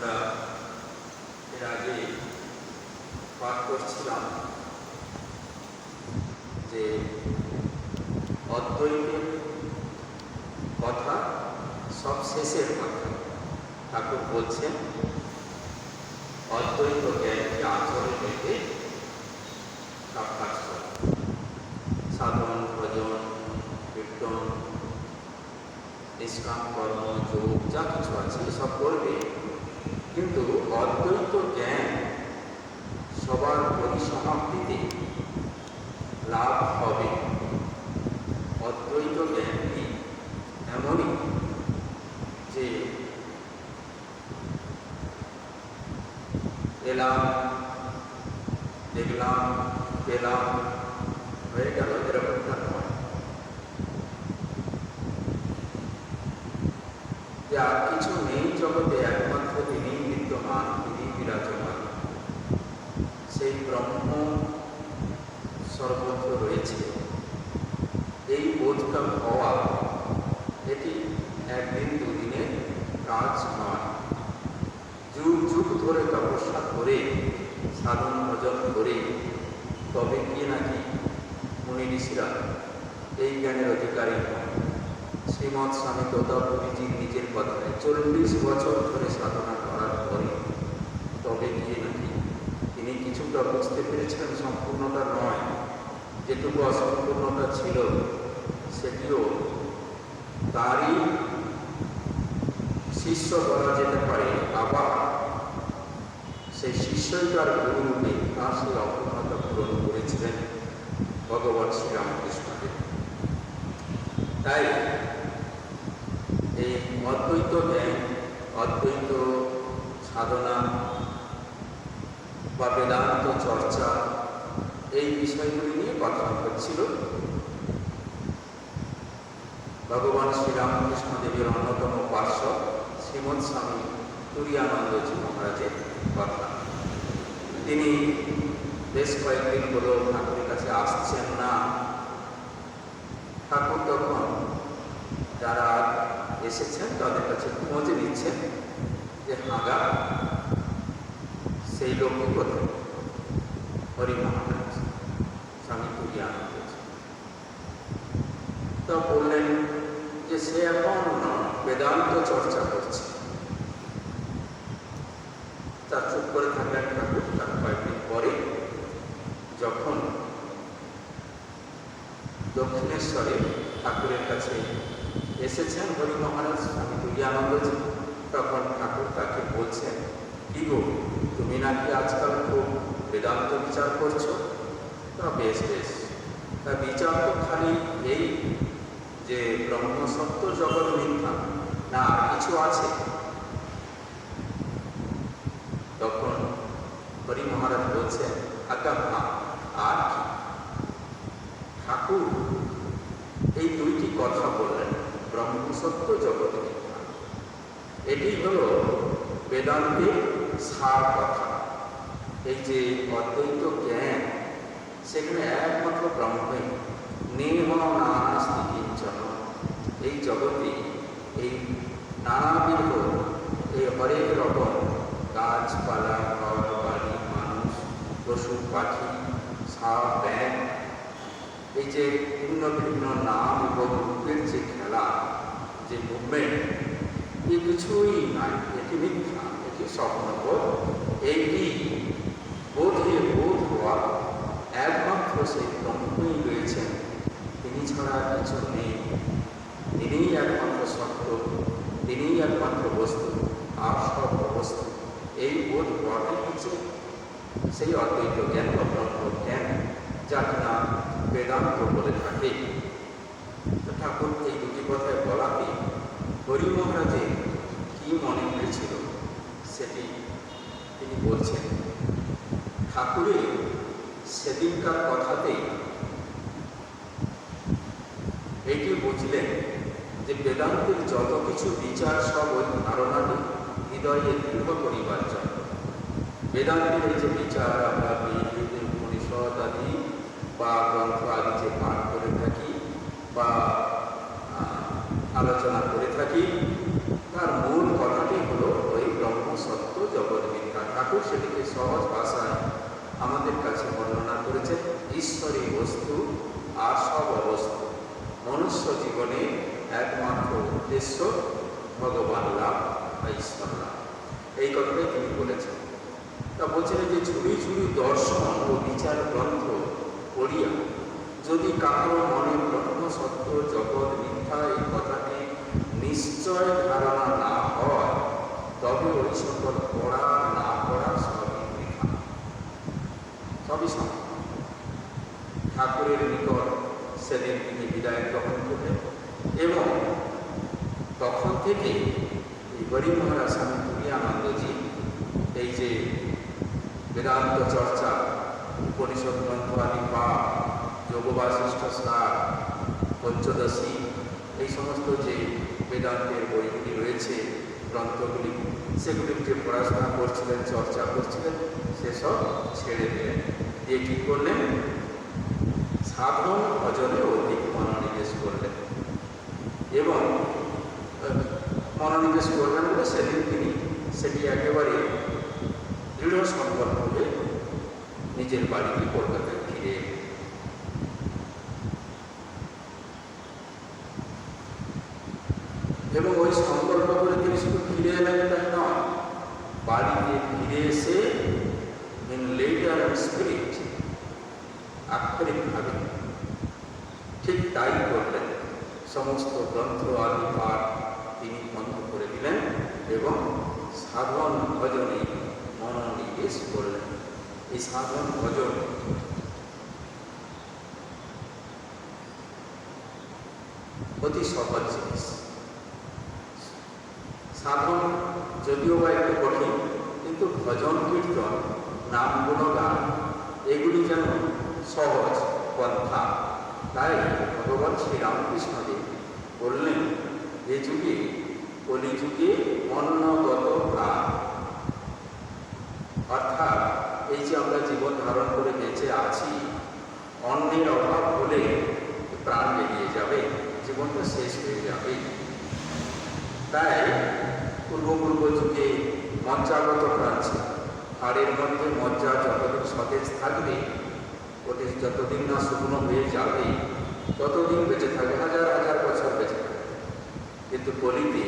আমরা এর আগে পাঠ করছিলাম যে অদ্বৈতের কথা, সব শেষের কথা। ঠাকুর বলছেন, অদ্বৈত জ্ঞানকে আচরণ সব কাজ সাধন, ভজন, কীর্তন, নিষ্কাম কর্ম, যোগ, যা কিছু আছে সব করবে। কিন্তু অদ্বৈত জ্ঞান সবার পরিসমাপ্তিতে লাভ হবে। অদ্বৈত জ্ঞানটি এমনই যে এলাম, দেখলাম, পেলাম, হয়ে গেল এরকমটা নয় যে কিছু নেই জগতে একমাত্র তিনি বিদ্যমান তিনি বিরাজমান সেই ব্রহ্ম সর্বত্র রয়েছে এই বোধটা হওয়া এটি একদিন দুদিনে কাজ নয় যুগ যুগ ধরে তপস্যা করে সাধন ভজন করে তবে কি নাকি মুনি ঋষিরা এই জ্ঞানের অধিকারী হয় শ্রীমৎ স্বামী তোতাপুরীজি নিজের কথায় চল্লিশ বছর ধরে সাধনা করার পরে তবে গিয়ে নাকি? তিনি কিছুটা বুঝতে পেরেছিলেন সম্পূর্ণতা নয়। যেটুকু অসম্পূর্ণতা ছিল, সেটিও তারই শিষ্য বলা যেতে পারে, আবার সেই শিষ্যই তার গুরুরূপে তার সেই অপূর্ণতা পূরণ করেছিলেন ভগবান শ্রীরামকৃষ্ণকে তাই এই অদ্বৈত জ্ঞান, অদ্বৈত সাধনা বা বেদান্ত চর্চা এই বিষয়গুলি নিয়ে কথা হচ্ছিল। ভগবান শ্রীরামকৃষ্ণ দেবের অন্যতম পার্শ্ব শ্রীমৎ স্বামী তুরিয়ানন্দজি মহারাজের কথা। তিনি বেশ কয়েকদিন হলো ঠাকুরের কাছে আসছেন না। ঠাকুর তখন যারা এসেছেন, তাদের কাছে খোঁজ নিচ্ছেন যে, হাগা, সেই লোকটি কোথায়? হরি মহারাজ, স্বামী তুরিয়ানন্দ তো বললেন যে, সে এখন বেদান্ত চর্চা করছে। তার চুপ করে থাকলেন ঠাকুর তার কয়েকদিন পরে যখন দক্ষিণেশ্বরে ঠাকুরের কাছে এসেছেন হরি মহারাজ স্বামী তুলিয়ানন্দজি তখন ঠাকুর তাকে বলছেন, কি গো, তুমি নাকি আজকাল খুব বেদান্ত বিচার করছ? তা বেশ বেশ। তা বিচার তো খালি এই যে ব্রহ্মসত্য জগৎ মিথ্যা, না আর কিছু আছে? তখন হরি মহারাজ বলছেন, আজ্ঞা ঠাকুর, এই দুইটি কথা বললেন ব্রহ্মসত্য জগৎ মিথ্যা। এটি হল বেদান্তের সার কথা। এই যে অদ্বৈত জ্ঞান, সেখানে একমাত্র ব্রহ্মই নেহ নানাস্তি কিঞ্চন এই জগতে এই নানাবিধ এই হরেক রকম গাছপালা ঘর বাড়ি মানুষ, পশু, পাখি, সাপ ব্যাগ এই যে ভিন্ন ভিন্ন নাম এবং রূপের যে খেলা, যে মুভমেন্ট এ কিছুই নাই, এটি মিথ্যা, এটি স্বপ্নবোধ এইটি বোধে বোধ হওয়া একমাত্র সেই ব্রহ্মই রয়েছেন। তিনি ছাড়া কিছু নেই। তিনিই একমাত্র সত্য, তিনিই একমাত্র বস্তু, আর সব বস্তু এই বোধ হওয়াটাই হচ্ছে সেই অদ্বৈত জ্ঞান বা ব্রহ্ম জ্ঞান যা কিনা বেদান্ত বলে থাকে। ঠাকুর এই দুটি কথায় বলাতে হরি মহারাজের কি মনে হয়েছিল? সেটি তিনি বলছেন ঠাকুরের সেদিনকার কথাতেই এটি বুঝলেন যে বেদান্তের যত কিছু বিচার, সব ওই ধারণাটি হৃদয়ে দৃঢ় করিবার জন্য। বেদান্তের যে বিচার, আমরা বা গ্রন্থ আদি যে পাঠ করে থাকি বা আলোচনা করে থাকি, তার মূল কথাটি হল ওই ব্রহ্ম সত্য জগৎ ঠাকুর সেটিকে সহজ ভাষায় আমাদের কাছে বর্ণনা করেছেন, ঈশ্বরী বস্তু আর সব অবস্থু। মনুষ্য জীবনে একমাত্র উদ্দেশ্য ভগবান লাভ বা ঈশ্বর লাভ। এই কথাটাই তিনি বলেছেন। তা বলছিলেন যে ছুরি ছুরি দর্শন ও বিচার গ্রন্থ পড়িয়া, যদি কারও মনে ব্রহ্ম সত্য জগৎ মিথ্যা এই কথাটি নিশ্চয় ধারণা না হয়, তবে ওই সকল পড়া না পড়া সবই বৃথা সবই ঠাকুরের নিকট সেদিন তিনি বিদায় গ্রহণ করলেন এবং তখন থেকে এই গরিব মহারাজ স্বামী তুরিয়ানন্দজি এই যে বেদান্ত চর্চা উপনিষদ গ্রন্থ আদি পাঠ যোগবাশিষ্ঠ সার পঞ্চদশী এই সমস্ত যে বেদান্তের বইগুলি রয়েছে গ্রন্থগুলি সেগুলির যে পড়াশোনা করছিলেন, চর্চা করছিলেন, সেসব ছেড়ে দিলেন। দিয়ে কী করলেন? সাধন ভজনে অধিক মনোনিবেশ করলেন। এবং মনোনিবেশ করবেন বলে সেদিন তিনি সেটি একেবারে দৃঢ় সংকল্প হয়ে নিজের বাড়িতে কলকাতায় ফিরে এবং ওই সংকল্প করে তিনি শুধু ফিরে এলেন তাই নয় বাড়িতে ফিরে এসে ইন লেটার অ্যান্ড স্পিরিট আক্ষরিকভাবে তাই করলেন। সমস্ত গ্রন্থ আদি পাঠ তিনি বন্ধ করে দিলেন এবং সাধন ভজনে মনোনিবেশ করলেন। এই সাধন ভজন অতি সফল জিনিস। সাধন যদিও বা একটু কঠিন, কিন্তু ভজন, কীর্তন, নাম গুণগান, এগুলি যেন সহজ, পন্থা তাই ভগবান শ্রীরামকৃষ্ণদেব বললেন, এ যুগে কলিযুগে অন্নগত প্রাণ। অর্থাৎ এই যে আমরা জীবন ধারণ করে বেঁচে আছি, অন্নের অভাব হলে প্রাণ বেরিয়ে যাবে, জীবনটা শেষ হয়ে যাবে। তাই পূর্ব পূর্ব যুগে মজ্জাগত প্রাণ ছিল। হাড়ের মধ্যে মজ্জা যতদিন সতেজ থাকবে ওটি যতদিন না শুকনো হয়ে যাবে, ততদিন বেঁচে থাকবে, হাজার হাজার বছর বেঁচে থাকবে। কিন্তু কলিতে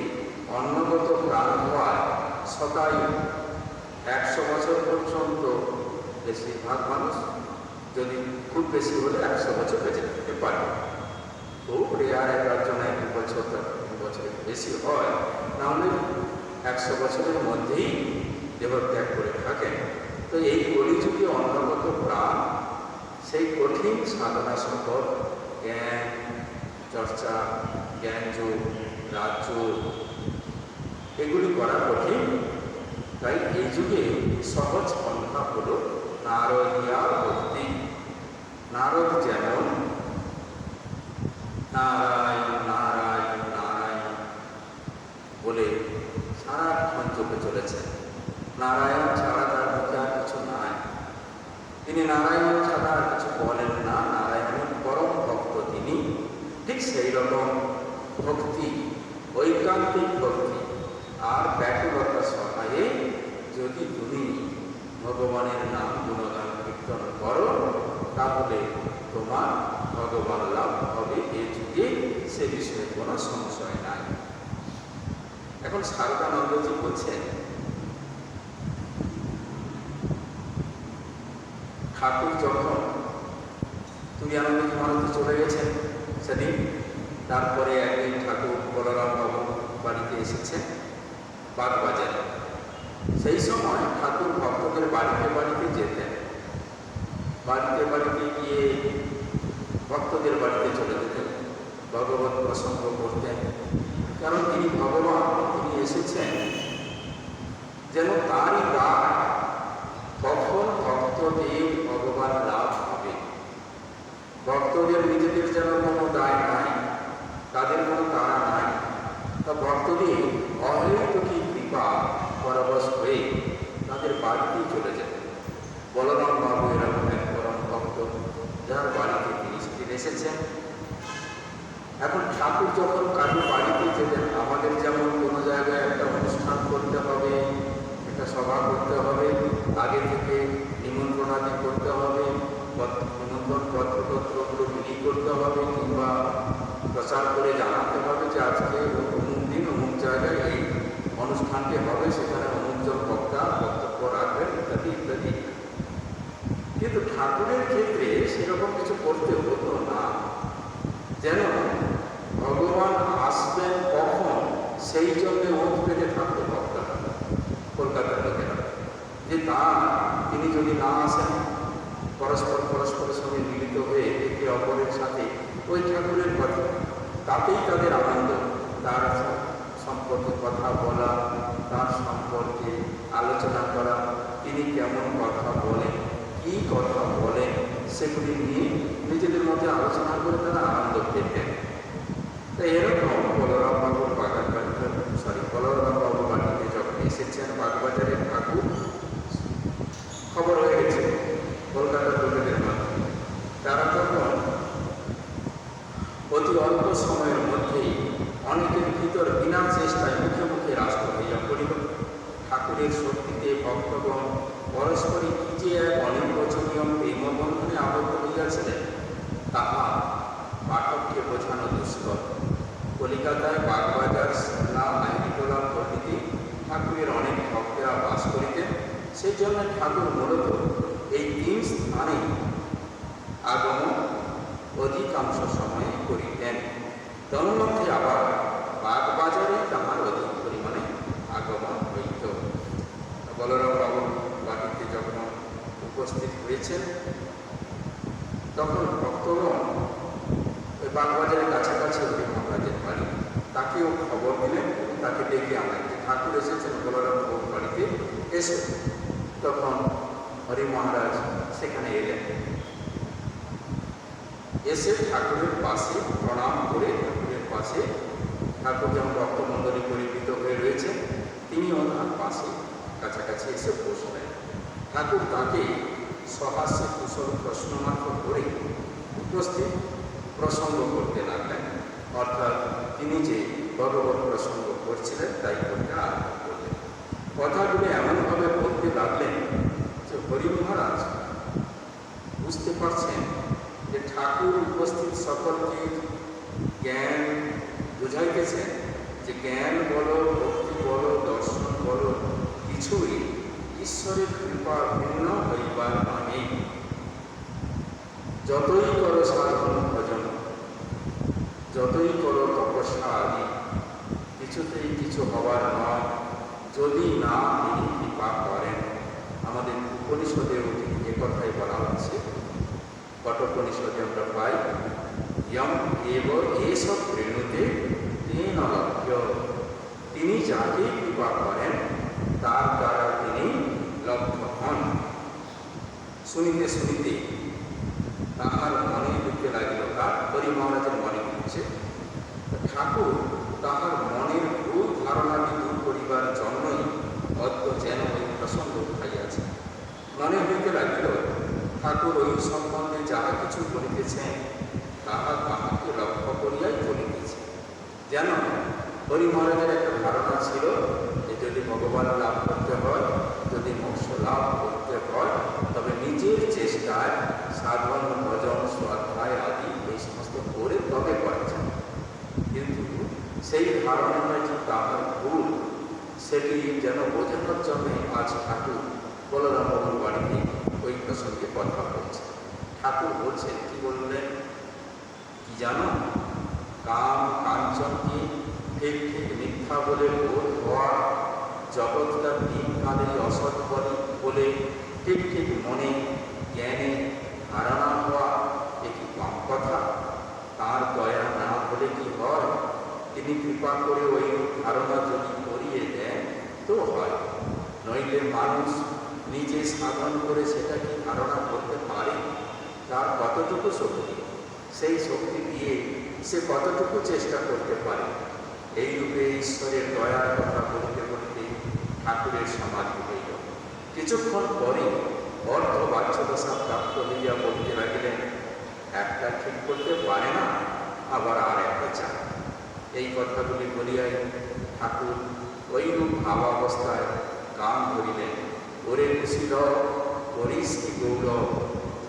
অন্নগত প্রাণ হওয়ায় শতায়ু একশো বছর পর্যন্ত বেশিরভাগ মানুষ যদি খুব বেশি হলে একশো বছর বেঁচে থাকতে পারে। খুব রেয়ার একজন এক বছর তিন বছরের বেশি হয় তাহলে একশো বছরের মধ্যেই দেহত্যাগ করে থাকেন। তো এই কলিযুগে অন্তর্গত প্রাণ সেই কঠিন সাধনা সম্পদ জ্ঞান, চর্চা, জ্ঞান যোগ রাজ্য এগুলি করা কঠিন। তাই এই যুগে সহজ পন্থা হল নারদিয়া ভক্তি। নারদ যেমন, নারায়ণ নারায়ণ নারায়ণ বলে সারাক্ষণ চোখে চলেছেন। নারায়ণ ছাড়া তার আর কিছু নাই। তিনি নারায়ণ ছাড়া আর বলেন, না নারায়ণের পরম ভক্ত তিনি। ঠিক সেই রকম ভক্তি, ঐকান্তিক ভক্তি আর ব্যাকুলতা সহায়ে যদি তুমি ভগবানের নাম গুণগান কীর্তন করো, তাহলে তোমার ভগবান লাভ হবে। এ যুগে সে বিষয়ে কোনো সংশয় নাই। এখন শারদানন্দজি বলছেন, ঠাকুর যখন তুমি আনন্দজি মহারাজ চলে গেছেন সেদিন। তারপরে একদিন ঠাকুর বলরাম বাবু বাড়িতে এসেছেন বাগবাজারে সেই সময় ঠাকুর ভক্তদের বাড়িতে বাড়িতে যেতেন। বাড়িতে বাড়িতে গিয়ে ভক্তদের বাড়িতে চলে যেতেন। ভগবত প্রসঙ্গ করতেন। কারণ তিনি ভগবান, তিনি এসেছেন। যেন তারই গান কখন ভক্তদের ভগবান লাভ হবে ভক্তদের নিজেদের যেন কোনো দায় নাই তাদের কোনো তারা নাই তা ভক্তদের অহেতুকি কৃপা পরবশ হয়ে তাদের বাড়িতেই চলে যেতেন বলরাম বাবু এরকম এক পরম ভক্ত যার বাড়িতে তিনি সেদিন এসেছেন এখন ঠাকুর যখন কারও বাড়িতে যেতেন আমাদের যেমন কোনো জায়গায় একটা অনুষ্ঠান করতে হবে একটা সভা করতে হবে আগে থেকে নিমন্ত্রণাদি করতে হবে নিমন্ত্রণ পত্রপত্রগুলো বিলি করতে হবে কিংবা প্রচার করে জানাতে হবে যে আজকে অমুক দিন অমুক জায়গায় এই অনুষ্ঠানটি হবে সেখানে অমুক জন বক্তা বক্তব্য রাখবেন ইত্যাদি ইত্যাদি কিন্তু ঠাকুরের ক্ষেত্রে সেরকম কিছু করতে হতো না যেন ভগবান আসবেন কখন সেই জন্য ওত পেতে থাকতো ভক্তরা কলকাতার লোকেরা যে তা তিনি যদি না আসেন পরস্পর পরস্পরের সঙ্গে মিলিত হয়ে একে অপরের সাথে ওই ঠাকুরের কথা তাতেই তাদের আনন্দ তার সম্পর্কে কথা বলা তার সম্পর্কে আলোচনা করা তিনি কেমন কথা বলেন কি কথা বলেন সেগুলি নিয়ে নিজেদের মধ্যে আলোচনা করে তারা আনন্দ পেতেন তো এরকম বলরাম বাবুর বাগান বাড়িতে সরি বলরাম বাবুর বাড়িতে যখন এসেছেন বাগবাজারের ঠাকুর খবর হয়ে গেছে কলকাতার লোকেদের মাধ্যমে তারা তখন অতি অল্প সময়ের মধ্যেই অনেকের ভিতর বিনা চেষ্টায় মুখে মুখে রাষ্ট্র হইয়া পড়িল ঠাকুরের শক্তিতে ভক্তগণ পরস্পরই কি যে এক অনির্বচনীয় প্রেমবন্ধনে আবদ্ধ হইয়াছিলেন তাহা পাঠককে বোঝানো দুষ্কর কলিকাতায় বাগবাজার সিমলা আইনিটোলা প্রভৃতি ঠাকুরের অনেক ভক্তেরা বাস করিতেন সেই জন্য ঠাকুর মূলত এই তিন স্থানে আগমন অধিকাংশ সময়ে করিতেন। তন্মধ্যে আবার বাগবাজারে তাহার অধিক পরিমাণে আগমন হইত। বলরাম বাবু বাড়িতে যখন উপস্থিত হয়েছেন, তখন ভক্তগণ ওই বাগবাজারের কাছাকাছি হরি মহারাজের বাড়ি তাকেও খবর দিলেন। তাকে ডেকে আনলেন যে ঠাকুর এসেছেন বলরাম বাবুর বাড়িতে। এসে তখন হরি মহারাজ সেখানে এলেন। এসে ঠাকুরের পাশে প্রণাম করে ঠাকুরের পাশে ঠাকুর যেমন রক্তমণ্ডলী পরিবৃত হয়ে রয়েছে। তিনিও তার পাশে কাছাকাছি এসে বসলেন। ঠাকুর তাকে সহাস্যে কুশল প্রশ্নমাত্র করে উপস্থিত প্রসঙ্গ করতে লাগলেন। অর্থাৎ তিনি যে ভগবত প্রসঙ্গ করছিলেন, তাই করতে আরম্ভ করলেন। কথাগুলো এমনভাবে বলতে লাগলেন যে হরি মহারাজ বুঝতে পারছেন ঠাকুর উপস্থিত সকলকে জ্ঞান বুঝাইতেছেন যে জ্ঞান বলো ভক্তি বলো দর্শন বলো কিছুই ঈশ্বরের কৃপা ভিন্ন হইবার নহে যতই করো সাধন ভজন যতই করো তপস্যা আদি কিছুতেই কিছু হবার নয়। যদি না তিনি কৃপা করেন, আমাদের উপনিষদেও এ কথাই বলা হচ্ছে কঠোপনিষদে আমরা পাই ইয়ম এব এসব প্রেণুতে তেন লভ্য। তিনি যাকে কৃপা করেন, তার দ্বারা তিনি লব্ধ হন। শুনিতে শুনিতে তাহার মনে ঢুকতে লাগিল তার হরি মহারাজের মনে ঢুকছে ঠাকুর তাহার মনের ভুল ধারণাটি দূর করিবার জন্যই অদ্য যেন ওই প্রসঙ্গ উঠাইয়াছে। মনে হইতে লাগিল, ঠাকুর ওই সম্বন্ধে যাহা কিছু বলিতেছেন তাহা তাহাকে লক্ষ্য করিয়াই বলিতেছে যেন হরি মহারাজের একটা ধারণা ছিল যে যদি ভগবান লাভ করতে হয়, যদি মোক্ষ লাভ করতে হয়, তবে নিজের চেষ্টায় সাধন, ভজন স্বাধ্যায় আদি এই সমস্ত করে তবে করা যায়। কিন্তু সেই ধারণাটা যে তাহার ভুল, সেটি যেন বোঝানোর জন্য আজ ঠাকুর বলরাম বাড়িতে ওই প্রসঙ্গে কথা বলছে। ঠাকুর বলছেন জানো? কাম কাঞ্চনকে ঠিক ঠিক মিথ্যা বলে বোধ হওয়া জগৎটা কালের অসৎ বলে ঠিক ঠিক মনে জ্ঞানে ধারণা হওয়া একটি কম কথা? তার দয়া না হলে কি হয়? তিনি কৃপা করে ওই ধারণা যদি করিয়ে দেন, তো হয়। নইলে মানুষ নিজে সাধন করে সেটাকে ধারণা করতে পারে? তার কতটুকু শক্তি? সেই শক্তি দিয়ে সে কতটুকু চেষ্টা করতে পারে, এই রূপে ঈশ্বরের দয়ার কথা বলতে বলতে ঠাকুরের সমাধি হইল কিছুক্ষণ পরে অর্ধ বাচ্চদশা প্রাপ্ত হইয়া বলতে লাগিলেন, একটা ঠিক করতে পারে না, আবার আর একটা চায় এই কথাগুলি বলিয়াই ঠাকুর ওইরূপ ভাবাবস্থায় গান ধরিলেন, ওরে কুশীল করিস কি গৌরব,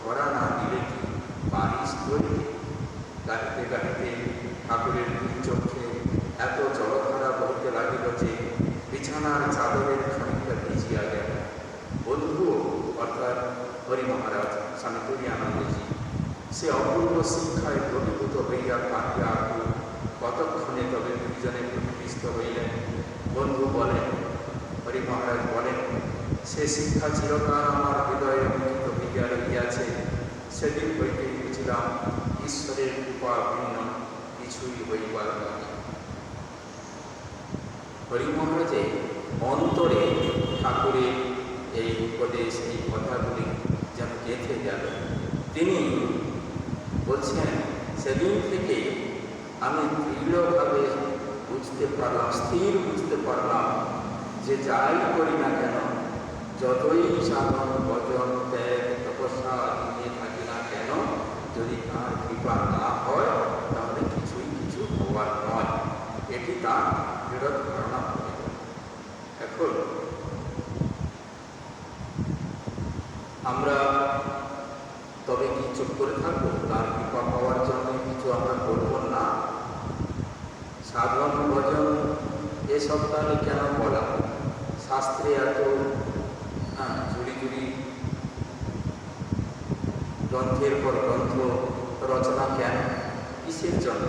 ধরা না দিলে কি? বারিশ তৈরি গাড়িতে গাড়িতে ঠাকুরের দুই চোখে এত জলধারা বলতে লাগিল যে বিছানার চাদরের খানিকটা ভিজিয়া গেল। বন্ধু অর্থাৎ হরি মহারাজ স্বামী তুরি সে অপূর্ব শিক্ষায় প্রতিভূত হইয়া কাঁদিয়া আকুল কতক্ষণে তবে দুইজনে প্রতিষ্ঠিত হইলেন। বন্ধু বলেন হরি মহারাজ বলেন, সে শিক্ষা চিরকাল আমার হৃদয়ে অঙ্কিত হইয়া রহিয়াছে। সেদিন হইতেই বুঝিলাম ঈশ্বরের কৃপা ভিন্ন কিছুই হইবার নয় হরি মহারাজে অন্তরে ঠাকুরের এই উপদেশ, এই কথাগুলি যেন গেঁথে গেল। তিনি বলছেন, সেদিন থেকে আমি দৃঢ়ভাবে বুঝতে পারলাম, স্থির বুঝতে পারলাম যে যাই করি না কেন, যতই সাধন, ভজন, ত্যাগ, তপস্যা যদি তার কৃপা না হয় তাহলে কিছুই কিছু হওয়ার নয় এটি তার দৃঢ় ধারণা গেল। এখন আমরা তবে কি চুপ করে থাকব তার কৃপা পাওয়ার জন্য কিছু আমরা করব না সাধন, ভজন, এসব তাহলে কেন বলা শাস্ত্রে এত হ্যাঁ ঝুড়ি জুড়ি গ্রন্থের পর গ্রন্থ রচনা কেন? কিসের জন্য?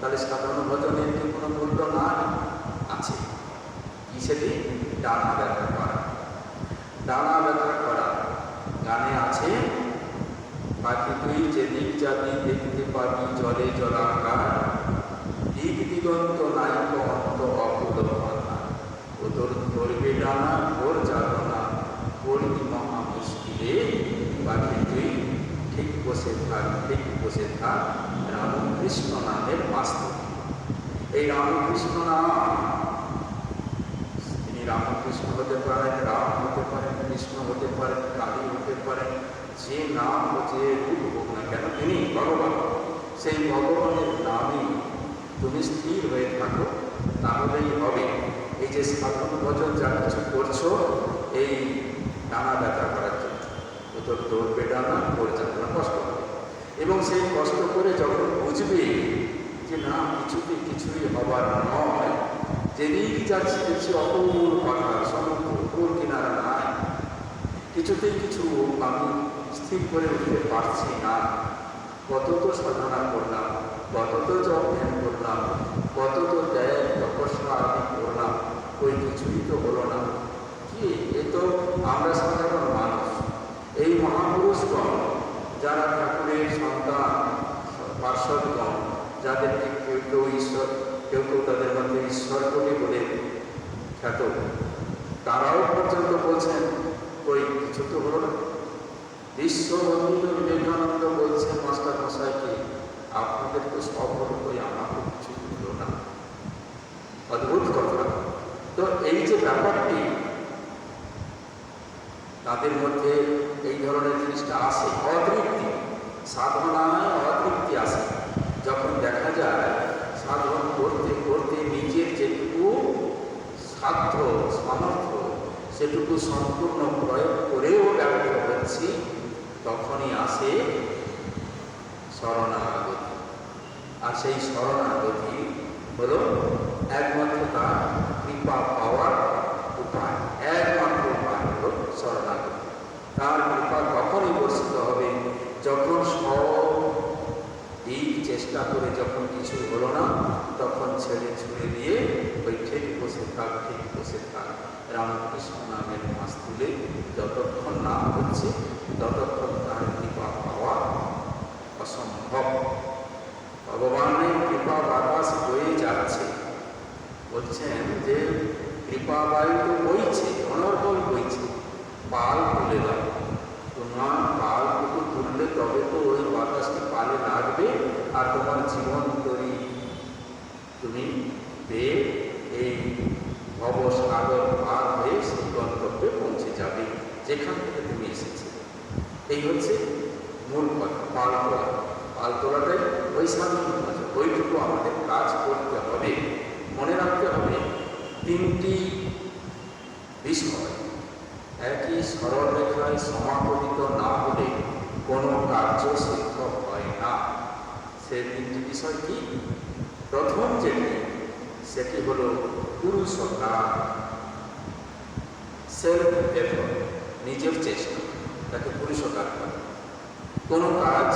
তাহলে সাধারণ ভজনের কি কোনো মূল্য নাই আছে। কি ডানা ব্যথা করা? ডানা ব্যথা করা। গানে আছে বাকি তুই যে যেদিক যাবি দেখতে পাবি জলে জলাকার দিক দিগন্ত নায়ক অন্ত অকুল ও ওদর ধরবে ডানা ওর যাবে না পড়বি মহা মুশকিলে তুই ঠিক বসে থাক ঠিক বসে থাক রামকৃষ্ণ নামের বাস্তব এই রামকৃষ্ণ নাম তিনি রামকৃষ্ণ হতে পারেন রাম হতে পারেন কৃষ্ণ হতে পারেন কালী হতে পারেন যে নাম যে রূপ হোক না কেন তিনি ভগবান সেই ভগবানের নামই তুমি স্থির হয়ে থাকো তাহলেই হবে এই যে সাধন বচন যা কিছু করছ এই ডানা ব্যথা করার জন্য। তোর দৌড়বে ডানা ওর যাবে কষ্ট এবং সেই কষ্ট করে যখন বুঝবে যে না, কিছুতে কিছুই হবার নয় যেদিক যাচ্ছে দেখছি অপূর্ব পাহাড় সমুদ্র কিনারা নাই। কিছুতেই কিছু আমি স্থির করে উঠতে পারছি না। কত তো সাধনা করলাম কত তো ধ্যান করলাম কত তো দেয় তপস্যা আমি করলাম, ওই কিছুই তো হলো না। কি? এ তো আমরা সাধারণ যারা ঠাকুরের সন্তান পার্শ্বদগণ যাদেরকে কেউ কেউ ঈশ্বর, কেউ কেউ তাদের মধ্যে ঈশ্বর বলে খ্যাত, তারাও পর্যন্ত বলছেন, ওই কিছু তো হলো না। বিশ্ববন্দিত বিবেকানন্দ বলছেন, মাস্টার মশাইকে আপনাদের তো সব হলো, ওই আমাকে কিছু হলো না। অদ্ভুত কথা। তো এই যে ব্যাপারটি তাদের মধ্যে এই ধরনের জিনিসটা আসে অতৃপ্তি সাধনায় অতৃপ্তি আসে যখন দেখা যায় সাধন করতে করতে নিজের যেটুকু সাধ্য সামর্থ্য সেটুকু সম্পূর্ণ প্রয়োগ করেও ব্যর্থ হচ্ছি তখনই আসে শরণাগতি। আর সেই শরণাগতি হলো একমাত্র তার কৃপা পাওয়ার উপায়, একমাত্র উপায় হলো শরণাগতি। তার কৃপা তখনই বর্ষিত হবে যখন সব দিক চেষ্টা করে যখন কিছু হলো না, তখন ছেড়ে ছুড়ে দিয়ে ওই ঠিক বসে থাক ঠিক বসে থাক। রামকৃষ্ণ নামের মাস তুলে যতক্ষণ না হচ্ছে, ততক্ষণ তার কৃপা পাওয়া অসম্ভব। ভগবানের কৃপা বাতাস বয়ে যাচ্ছে। বলছেন যে, কৃপা বায়ু তো বইছে, অনর্গল বইছে পাল তুলে দাও। তোমার পালটুকু তুললে তবে তো ওই বাতাসটি পালে লাগবে আর তোমার জীবন তৈরি। তুমি পেয়ে এই ভবসাগর পার হয়ে সেই গন্তব্যে পৌঁছে যাবে যেখান থেকে তুমি এসেছিলে এই হচ্ছে মূল কথা পাল তোলা পাল তোলাটাই ওই সাধারণ কাজ ওইটুকু আমাদের কাজ করতে হবে। মনে রাখতে হবে, তিনটি বিষয় একই সরল রেখায় সমাপতিত না হলে কোনো কার্য সিদ্ধ সেই তিনটি বিষয় কি? প্রথম যেটি, সেটি হলো পুরুষকার সেলফ এফোর্ট নিজের চেষ্টা তাকে পুরুষকার করে। কোনো কাজ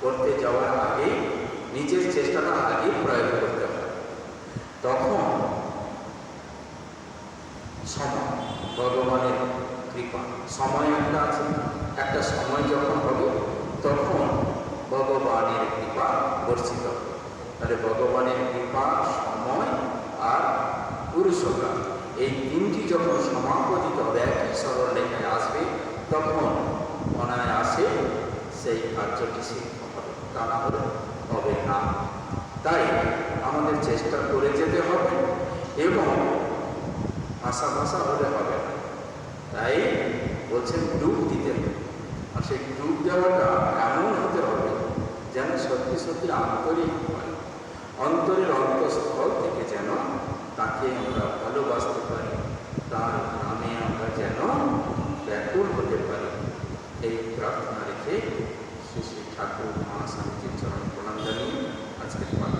করতে যাওয়ার আগে নিজের চেষ্টাটা আগে প্রয়োগ করতে হয় তখন সময়, ভগবানের কৃপা। সময় একটা আছে। একটা সময় যখন হবে, তখন ভগবানের কৃপা বর্ষিত হবে। তাহলে ভগবানের কৃপা, সময় আর পুরুষকার এই তিনটি যখন সমাপতিত হবে একই সরল রেখায় আসবে, তখন অনায়াসে সেই কার্যটি সিদ্ধ হবে। তা না হলে হবে না। তাই আমাদের চেষ্টা করে যেতে হবে এবং ভাষা ভাষা হলে হবে না। তাই বলছেন, ডুব দিতে হবে। আর সেই ডুব দেওয়াটা এমন হতে হবে যেন সত্যি সত্যি আন্তরিক হয়। অন্তরের অন্তঃস্থল থেকে যেন তাকে আমরা ভালোবাসতে পারি, তার নামে আমরা যেন ব্যাকুল হতে পারি। এই প্রার্থনা রেখে শ্রী শ্রী ঠাকুর মা স্বামীজির চরণ প্রণাম জানিয়ে আজকের পাঠ